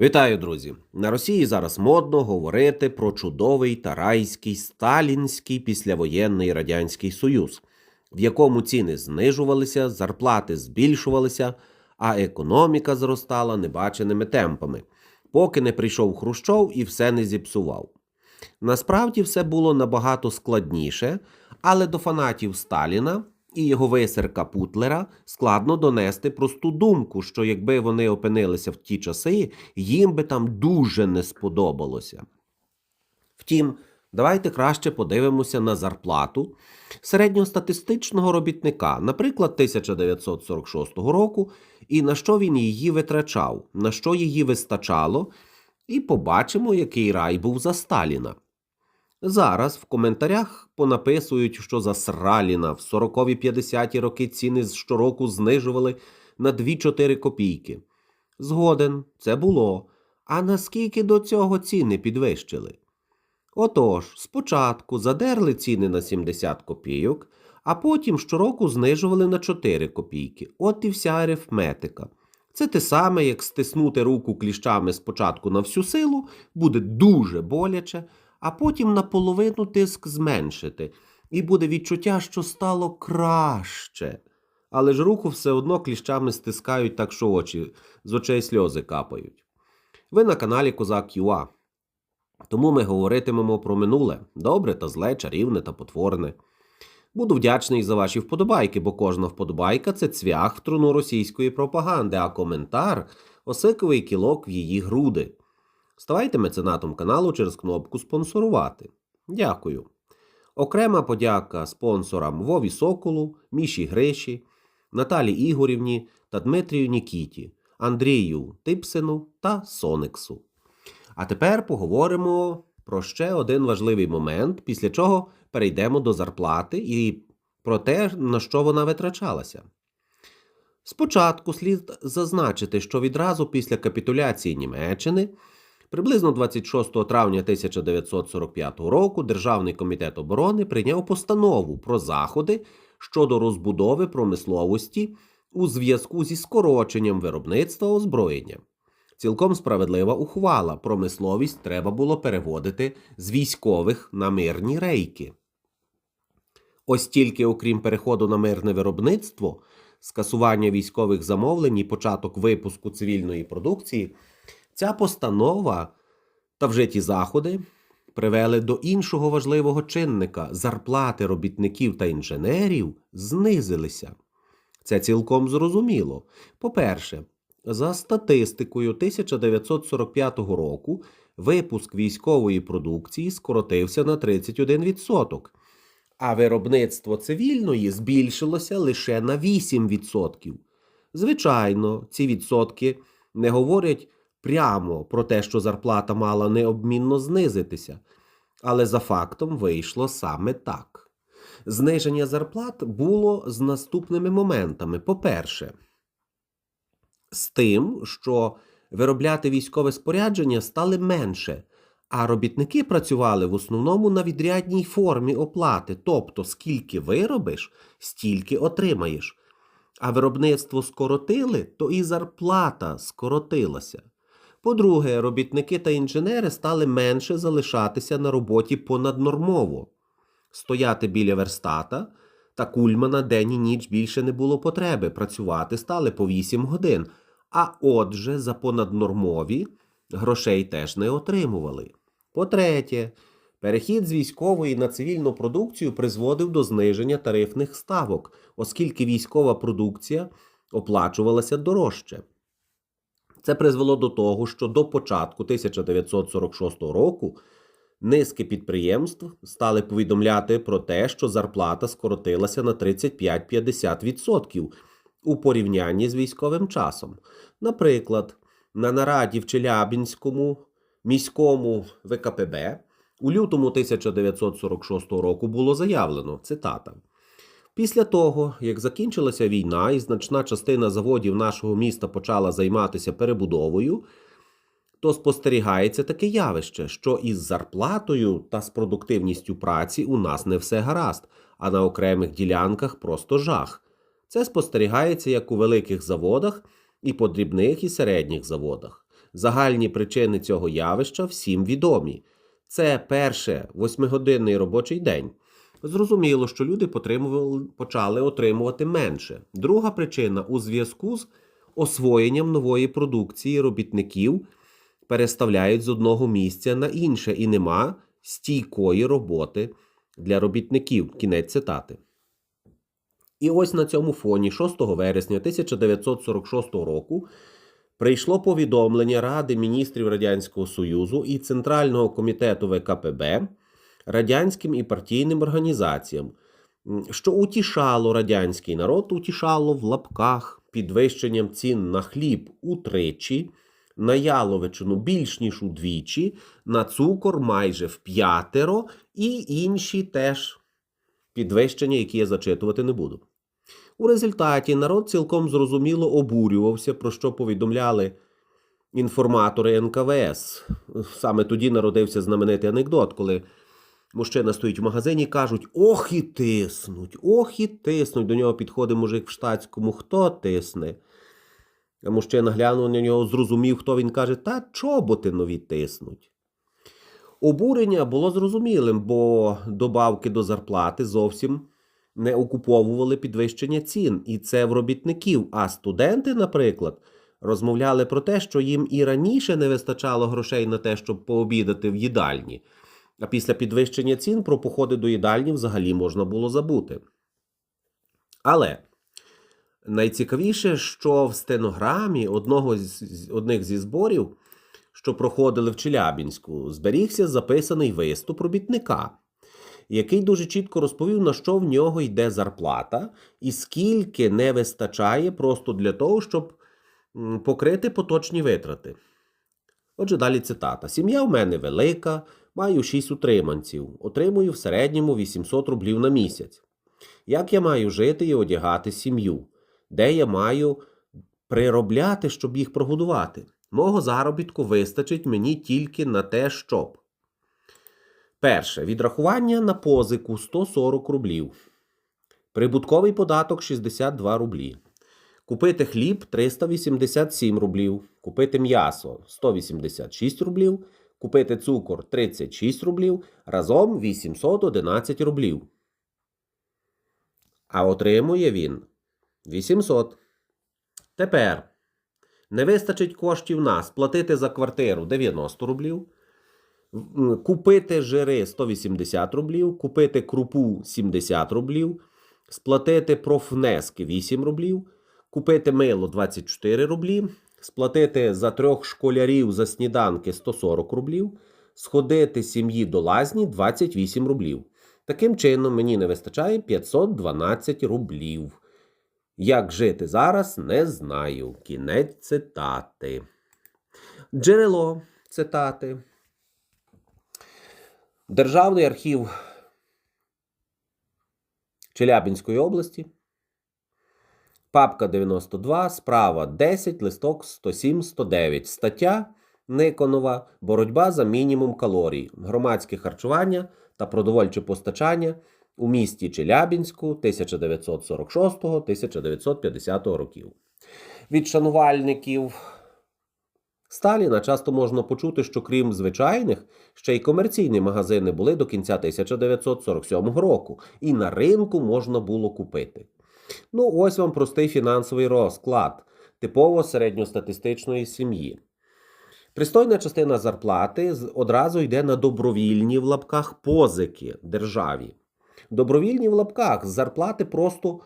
Вітаю, друзі! На Росії зараз модно говорити про чудовий та райський сталінський післявоєнний радянський союз, в якому ціни знижувалися, зарплати збільшувалися, а економіка зростала небаченими темпами, поки не прийшов Хрущов і все не зіпсував. Насправді все було набагато складніше, але до фанатів Сталіна і його висерка Путлера складно донести просту думку, що якби вони опинилися в ті часи, їм би там дуже не сподобалося. Втім, давайте краще подивимося на зарплату середньостатистичного робітника, наприклад, 1946 року, і на що він її витрачав, на що її вистачало, і побачимо, який рай був за Сталіна. Зараз в коментарях понаписують, що за Сраліна в 40-50 роки ціни щороку знижували на 2-4 копійки. Згоден, це було. А наскільки до цього ціни підвищили? Отож, спочатку задерли ціни на 70 копійок, а потім щороку знижували на 4 копійки. От і вся арифметика. Це те саме, як стиснути руку кліщами спочатку на всю силу, буде дуже боляче, а потім наполовину тиск зменшити, і буде відчуття, що стало краще. Але ж руку все одно кліщами стискають так, що очі з очей сльози капають. Ви на каналі Козак ЮА. Тому ми говоритимемо про минуле добре та зле, чарівне та потворне. Буду вдячний за ваші вподобайки, бо кожна вподобайка це цвях в труну російської пропаганди, а коментар осиковий кілок в її груди. Ставайте меценатом каналу через кнопку Спонсорувати. Дякую. Окрема подяка спонсорам Вові Соколу, Міші Гриші, Наталі Ігорівні та Дмитрію Нікіті, Андрію Типсину та Сониксу. А тепер поговоримо про ще один важливий момент, після чого перейдемо до зарплати і про те, на що вона витрачалася. Спочатку слід зазначити, що відразу після капітуляції Німеччини, приблизно 26 травня 1945 року, Державний комітет оборони прийняв постанову про заходи щодо розбудови промисловості у зв'язку зі скороченням виробництва озброєння. Цілком справедлива ухвала. Промисловість треба було переводити з військових на мирні рейки. Ось тільки, окрім переходу на мирне виробництво, скасування військових замовлень і початок випуску цивільної продукції, ця постанова та вжиті заходи привели до іншого важливого чинника зарплати робітників та інженерів знизилися. Це цілком зрозуміло. По-перше, за статистикою 1945 року випуск військової продукції скоротився на 31%, а виробництво цивільної збільшилося лише на 8%. Звичайно, ці відсотки не говорять прямо про те, що зарплата мала необмінно знизитися, але за фактом вийшло саме так. Зниження зарплат було з наступними моментами. По-перше, з тим, що виробляти військове спорядження стали менше, а робітники працювали в основному на відрядній формі оплати, тобто скільки виробиш, стільки отримаєш. А виробництво скоротили, то і зарплата скоротилася. По-друге, робітники та інженери стали менше залишатися на роботі понаднормово. Стояти біля верстата та кульмана день і ніч більше не було потреби. Працювати стали по 8 годин. А отже, за понаднормові грошей теж не отримували. По-третє, перехід з військової на цивільну продукцію призводив до зниження тарифних ставок, оскільки військова продукція оплачувалася дорожче. Це призвело до того, що до початку 1946 року низки підприємств стали повідомляти про те, що зарплата скоротилася на 35-50% у порівнянні з військовим часом. Наприклад, на нараді в Челябінському міському ВКПБ у лютому 1946 року було заявлено цитата. Після того, як закінчилася війна і значна частина заводів нашого міста почала займатися перебудовою, то спостерігається таке явище, що із зарплатою та з продуктивністю праці у нас не все гаразд, а на окремих ділянках просто жах. Це спостерігається як у великих заводах і по дрібних і середніх заводах. Загальні причини цього явища всім відомі. Це перше восьмигодинний робочий день. Зрозуміло, що люди почали отримувати менше. Друга причина у зв'язку з освоєнням нової продукції робітників переставляють з одного місця на інше, і нема стійкої роботи для робітників. Кінець цитати. І ось на цьому фоні 6 вересня 1946 року прийшло повідомлення Ради міністрів Радянського Союзу і Центрального комітету ВКПБ радянським і партійним організаціям, що утішало радянський народ, утішало в лапках підвищенням цін на хліб утричі, на яловичину більш ніж удвічі, на цукор майже в п'ятеро і інші теж підвищення, які я зачитувати не буду. У результаті народ цілком зрозуміло обурювався, про що повідомляли інформатори НКВС. Саме тоді народився знаменитий анекдот, коли мужчина стоїть в магазині кажуть: Ох і тиснуть, ох і тиснуть. До нього підходить мужик в штатському, хто тисне. А мужчина глянув на нього, зрозумів, хто він каже, та чоботи нові тиснуть. Обурення було зрозумілим, бо добавки до зарплати зовсім не окуповували підвищення цін, і це в робітників. А студенти, наприклад, розмовляли про те, що їм і раніше не вистачало грошей на те, щоб пообідати в їдальні. А після підвищення цін про походи до їдальні взагалі можна було забути. Але найцікавіше, що в стенограмі одного з одних зі зборів, що проходили в Челябінську, зберігся записаний виступ робітника, який дуже чітко розповів, на що в нього йде зарплата, і скільки не вистачає просто для того, щоб покрити поточні витрати. Отже, далі цитата: Сім'я в мене велика, маю 6 утриманців, отримую в середньому 800 рублів на місяць. Як я маю жити і одягати сім'ю? Де я маю приробляти, щоб їх прогодувати? Мого заробітку вистачить мені тільки на те, щоб. Перше. Відрахування на позику 140 рублів. Прибутковий податок 62 рублі. Купити хліб 387 рублів. Купити м'ясо 186 рублів. Купити цукор 36 рублів. Разом 811 рублів. А отримує він 800. Тепер не вистачить коштів на сплатити за квартиру 90 рублів, купити жири 180 рублів, купити крупу 70 рублів, сплатити профвнески 8 рублів, купити мило 24 рублі, сплатити за трьох школярів за сніданки 140 рублів, сходити сім'ї до лазні 28 рублів. Таким чином, мені не вистачає 512 рублів. Як жити зараз, не знаю. Кінець цитати. Джерело цитати. Державний архів Челябінської області. Папка 92, справа 10, листок 107, 109. Стаття Никонова. Боротьба за мінімум калорій. Громадське харчування та продовольче постачання у місті Челябінську 1946-1950 років. Від шанувальників Сталіна часто можна почути, що крім звичайних, ще й комерційні магазини були до кінця 1947 року, і на ринку можна було купити. Ну, ось вам простий фінансовий розклад типово середньостатистичної сім'ї. Пристойна частина зарплати одразу йде на добровільні в лапках позики державі. Добровільні в лапках з зарплати просто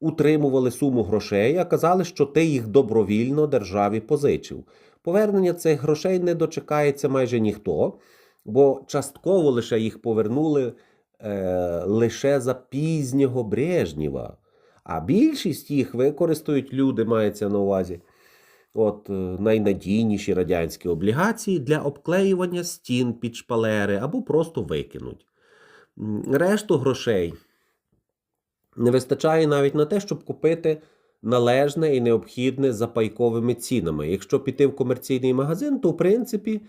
утримували суму грошей, а казали, що ти їх добровільно державі позичив. Повернення цих грошей не дочекається майже ніхто, бо частково лише їх повернули е, лише за пізнього Брежнєва. А більшість їх використають люди, мається на увазі. От е, найнадійніші радянські облігації для обклеювання стін під шпалери або просто викинуть. Решту грошей не вистачає навіть на те, щоб купити належне і необхідне за пайковими цінами. Якщо піти в комерційний магазин, то в принципі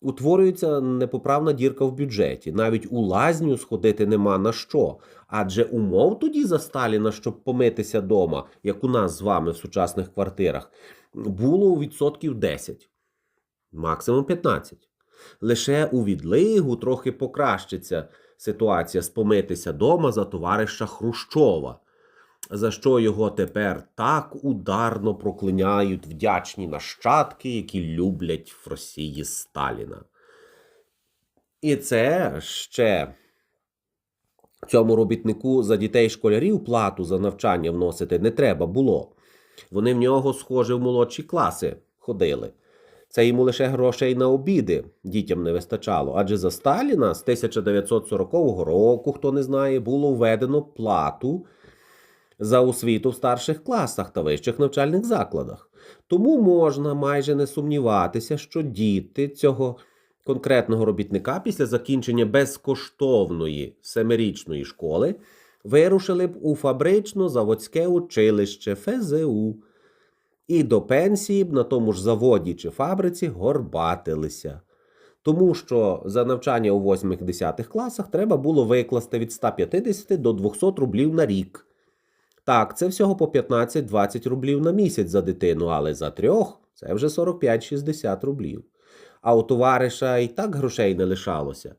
утворюється непоправна дірка в бюджеті. Навіть у лазню сходити нема на що. Адже умов тоді за Сталіна, щоб помитися дома, як у нас з вами в сучасних квартирах, було у відсотків 10. максимум 15. Лише у відлигу трохи покращиться ситуація спомитися дома за товариша Хрущова, за що його тепер так ударно проклиняють вдячні нащадки, які люблять в Росії Сталіна. І це ще цьому робітнику за дітей школярів плату за навчання вносити не треба було. Вони в нього, схоже, в молодші класи ходили. Це йому лише грошей на обіди дітям не вистачало. Адже за Сталіна з 1940 року, хто не знає, було введено плату за освіту в старших класах та вищих навчальних закладах. Тому можна майже не сумніватися, що діти цього конкретного робітника після закінчення безкоштовної семирічної школи вирушили б у фабрично-заводське училище ФЗУ і до пенсії б на тому ж заводі чи фабриці горбатилися. Тому що за навчання у 8-10 класах треба було викласти від 150 до 200 рублів на рік. Так, це всього по 15-20 рублів на місяць за дитину, але за трьох це вже 45-60 рублів. А у товариша і так грошей не лишалося.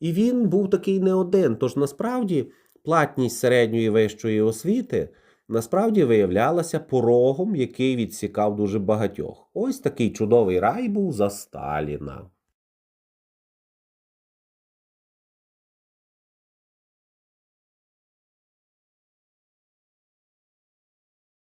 І він був такий не один. Тож насправді платність середньої вищої освіти насправді виявлялася порогом, який відсікав дуже багатьох. Ось такий чудовий рай був за Сталіна.